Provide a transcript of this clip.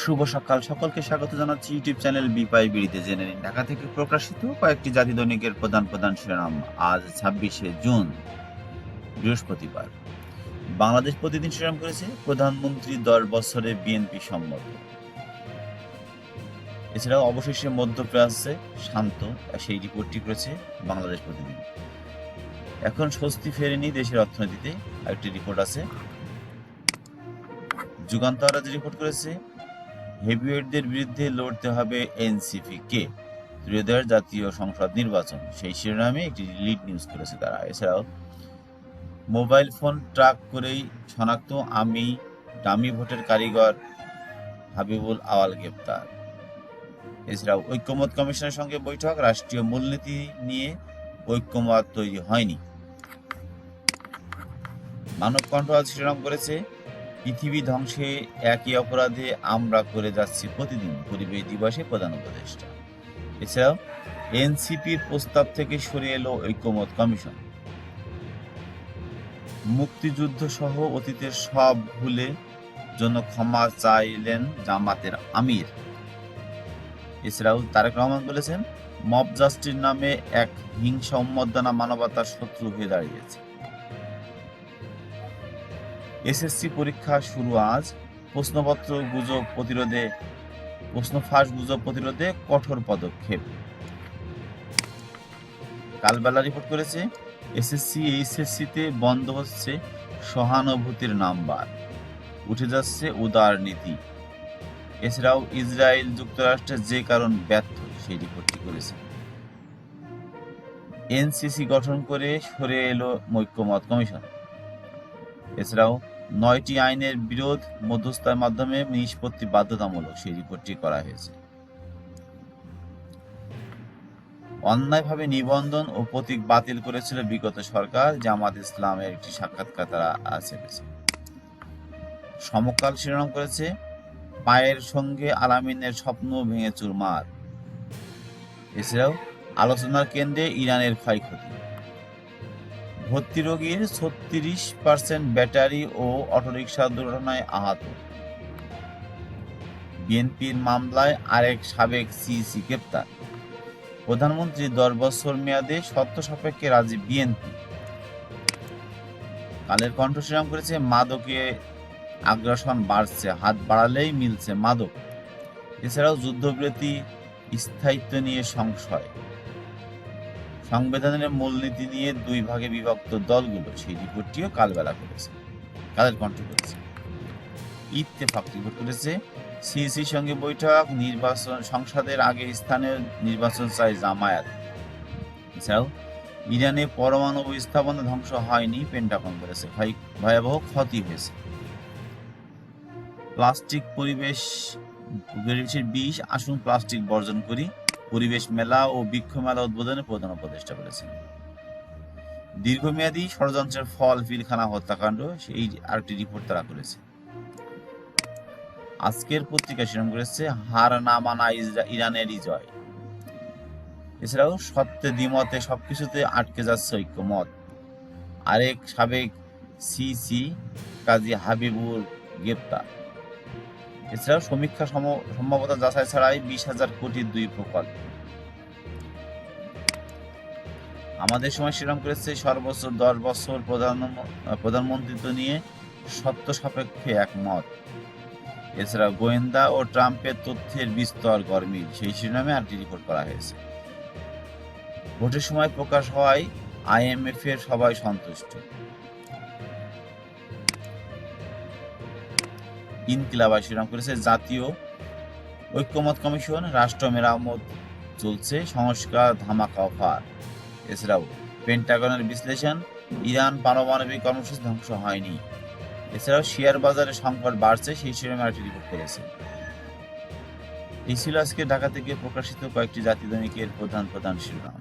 শুভ সকাল। সকলকে স্বাগত জানাচ্ছি ইউটিউব চ্যানেল বিপাই বিড়িতে। জেনে নিন, ঢাকা থেকে প্রকাশিত কয়েকটি জাতি দৈনিকের প্রধান প্রধান শিরোনাম আজ ছাব্বিশে জুন, বৃহস্পতিবার। বাংলাদেশ প্রতিদিন শিরোনাম করেছে, প্রধানমন্ত্রী দশ বছরে বিএনপি সম্মত। এছাড়াও অবশেষে মধ্যপ্রাচ্যে শান্ত, সেই রিপোর্টটি করেছে বাংলাদেশ প্রতিদিন। এখন স্বস্তি ফেরেনি দেশের অর্থনীতিতে। একটি রিপোর্ট আছে। যুগান্তর আজ রিপোর্ট করেছে হেভিওয়েটদের বিরুদ্ধে লড়তে হবে এনসিপি কে ত্রয়োদশ জাতীয় সংসদ নির্বাচন, সেই শিরোনামে একটি লিড নিউজ করেছে তারা। এছাড়াও, মোবাইল ফোন ট্রাক করেই শনাক্ত আমি ডামি ভোটের কারিগর হাবিবুল আওয়াল গ্রেপ্তার। এছাড়াও, ঐক্যমত কমিশনের সঙ্গে বৈঠক, রাষ্ট্রীয় মূলনীতি নিয়ে ঐক্যমত তৈরি হয়নি। মানব কণ্ঠ আজ শিরোনাম করেছে পৃথিবী ধ্বংসে একই অপরাধে আমরা করে যাচ্ছি প্রতিদিন। পরিবেশ দিবসে প্রধান উপদেষ্টা। এছাড়াও, এনসিপির প্রস্তাব থেকে সরে এলো ঐক্যমত কমিশন। মুক্তিযুদ্ধ সহ অতীতের সব ভুলে জন্য ক্ষমা চাইলেন জামাতের আমির। এছাড়াও, তারেক রহমান বলেছেন, মব জাস্টিস নামে এক হিংসা উন্মদ্দনা মানবতার শত্রু হয়ে দাঁড়িয়েছে। এসএসসি পরীক্ষা শুরু আজ। প্রশ্নপত্র গুজব প্রতিরোধে, প্রশ্ন ফাঁস গুজব প্রতিরোধে কঠোর পদক্ষেপ। কালবেলা রিপোর্ট করেছে, এসএসসি এইচএসসি তে বন্ধ হচ্ছে সহানুভূতির নাম্বার। উঠে যাচ্ছে উদার নীতি। এছাড়াও ইসরায়েল যুক্তরাষ্ট্রের যে কারণ ব্যর্থ, সেই রিপোর্টটি করেছে। এনসিসি গঠন করে সরে এলো ঐক্যমত কমিশন। এছাড়াও নয়টি আইনের বিরোধ মধ্যস্থার মাধ্যমে নিষ্পত্তি বাধ্যতামূলক সেই রিপোর্টটি করা হয়েছে। অন্যায়ভাবে নিবন্ধন ও প্রতীক বাতিল করেছিল বিগত সরকার, জামাত ইসলামের একটি সাক্ষাৎকার তারা ছেড়েছে সমকাল শিরোনাম করেছে, পায়ের সঙ্গে আলামিনের স্বপ্ন ভেঙে চুরমার। এছাড়াও আলোচনার কেন্দ্রে ইরানের ক্ষয়ক্ষতি। ভর্তি রোগীর ছত্রিশ পার্সেন্ট ব্যাটারি ও অটোরিকশা দুর্ঘটনায় আহত। বিএনপির মামলায় আরেক সাবেক সিইসি গ্রেপ্তার। প্রধানমন্ত্রী দশ বছর মেয়াদে শর্ত সাপেক্ষে রাজি বিএনপি। কালের কণ্ঠ করেছে, মাদকে আগ্রাসন বাড়ছে, হাত বাড়ালেই মিলছে মাদক। এছাড়াও যুদ্ধবিরতি, স্থায়িত্ব নিয়ে সংশয়। সংবিধানের মূলনীতি নিয়ে দুই ভাগে বিভক্ত দলগুলো সেই রিপোর্টটিও কালবেলা করেছে, কালের কণ্ঠ করেছে। ইত্তেফাক রিপোর্ট করেছে, সিইসির সঙ্গে বৈঠক, নির্বাচন সংসদের আগে স্থানীয় নির্বাচন চাই জামায়াত। এছাড়াও, ইরানে পরমাণু স্থাপনা ধ্বংস হয়নি, পেন্টাগন ভাই ভয়াবহ ক্ষতি হয়েছে। প্লাস্টিক পরিবেশ বিষ, আসুন প্লাস্টিক বর্জন করি। পরিবেশ মেলা ও বৃক্ষ মেলা উদ্বোধনে প্রধান উপদেষ্টা করেছেন দীর্ঘমেয়াদী ষড়যন্ত্রের ফল পিলখানা হত্যাকাণ্ড সেই আরেকটি রিপোর্ট তারা করেছে আজকের পত্রিকা শিরোনাম করেছে, হার না মানা ইরানেরই জয়। এছাড়াও, সত্যে দ্বিমতে সবকিছুতে আটকে যাচ্ছে ঐক্যমত। আরেক সাবেক সিসি কাজী হাবিবুর গ্রেপ্তার। এছাড়াও সমীক্ষা সম- সম্ভাব্যতা যাচাই ছাড়াই বিশ হাজার কোটির দুই প্রকল্প। আমাদের সময় শিরাম করেছে, সর্বোচ্চ দশ বছর প্রধান, প্রধানমন্ত্রিত্ব নিয়ে সত্য সাপেক্ষে একমত। এছাড়া গোয়েন্দা ও ট্রাম্পের তথ্যের বিস্তর গরমিল সেই শিরোনামে আরেকটি রিপোর্ট করা হয়েছে। ভোটের সময় প্রকাশ হওয়ায় আইএমএফ এর সবাই সন্তুষ্ট। ইনকিলাব শিরোনাম করেছে জাতীয় ঐক্যমত কমিশন, রাষ্ট্র মেরামত চলছে, সংস্কার ধামাকা অফার। এছাড়াও পেন্টাগনের বিশ্লেষণ, ইরান পারমাণবিক কর্মসূচি ধ্বংস হয়নি। এছাড়াও শেয়ার বাজারে সংকট বাড়ছে, সেই শিরোনামে আরেকটি রিপোর্ট করেছে এই ছিল আজকে ঢাকা থেকে প্রকাশিত কয়েকটি জাতি দৈনিকের প্রধান প্রধান শিরোনাম।